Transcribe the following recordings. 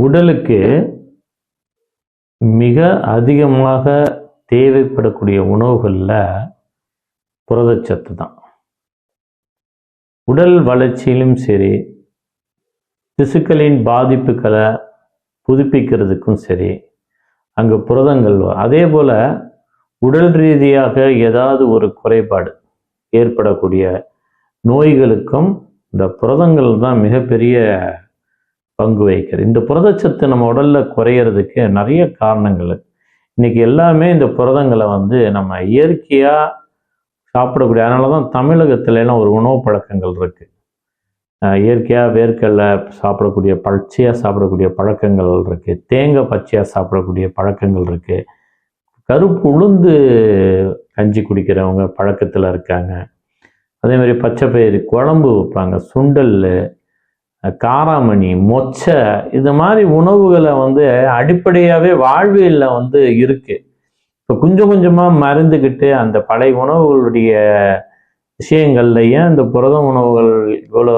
உடலுக்கு மிக அதிகமாக தேவைப்படக்கூடிய உணவுகளில் புரதச்சத்து தான். உடல் வளர்ச்சியிலும் சரி திசுக்களின் பாதிப்புகளை புதுப்பிக்கிறதுக்கும் சரி அங்கே புரதங்கள் அதே போல் உடல் ரீதியாக ஏதாவது ஒரு குறைபாடு ஏற்படக்கூடிய நோய்களுக்கும் இந்த புரதங்கள் தான் மிகப்பெரிய பங்கு வகிக்கிறது. இந்த புரதச்சத்து நம்ம உடல்ல குறையிறதுக்கு நிறைய காரணங்கள் இன்றைக்கி இன்னைக்கு எல்லாமே இந்த புரதங்களை வந்து நம்ம இயற்கையாக சாப்பிடக்கூடிய அதனால தான் தமிழகத்துலலாம் ஒரு உணவு பழக்கங்கள் இருக்குது இயற்கையாக இயற்கையா வேர்க்கடலை சாப்பிடக்கூடிய பச்சையாக சாப்பிடக்கூடிய பழக்கங்கள் இருக்குது தேங்காய் பச்சையாக சாப்பிடக்கூடிய பழக்கங்கள் இருக்குது கருப்பு உளுந்து கஞ்சி குடிக்கிறவங்க பழக்கத்தில் இருக்காங்க. அதே மாதிரி பச்சை பயிறு குழம்பு வைப்பாங்க சுண்டல் காராமணி மொச்சை இது மாதிரி உணவுகளை வந்து அடிப்படையாகவே வாழ்வியலில் வந்து இருக்குது இப்போ கொஞ்சம் கொஞ்சமாக மறந்துக்கிட்டு அந்த பழைய உணவுகளுடைய விஷயங்கள்லையும் இந்த புரத உணவுகள் இவ்வளோ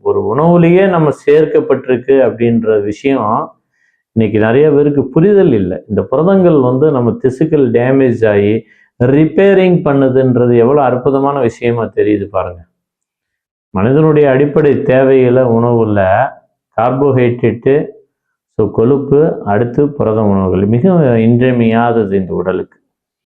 ஒரு உணவுலேயே நம்ம சேர்க்கப்பட்டிருக்கு அப்படின்ற விஷயம் இன்னைக்கு நிறைய பேருக்கு புரிதல் இல்லை. இந்த புரதங்கள் வந்து நம்ம திசுக்கள் டேமேஜ் ஆகி ரிப்பேரிங் பண்ணுதுன்றது எவ்வளோ அற்புதமான விஷயமா தெரியுது பாருங்கள் மனிதனுடைய அடிப்படை தேவைகளை உணவுல கார்போஹைட்ரேட்டு ஸோ கொழுப்பு அடுத்து புரத உணவுகள். மிக இன்றியமையாதது இந்த உடலுக்கு.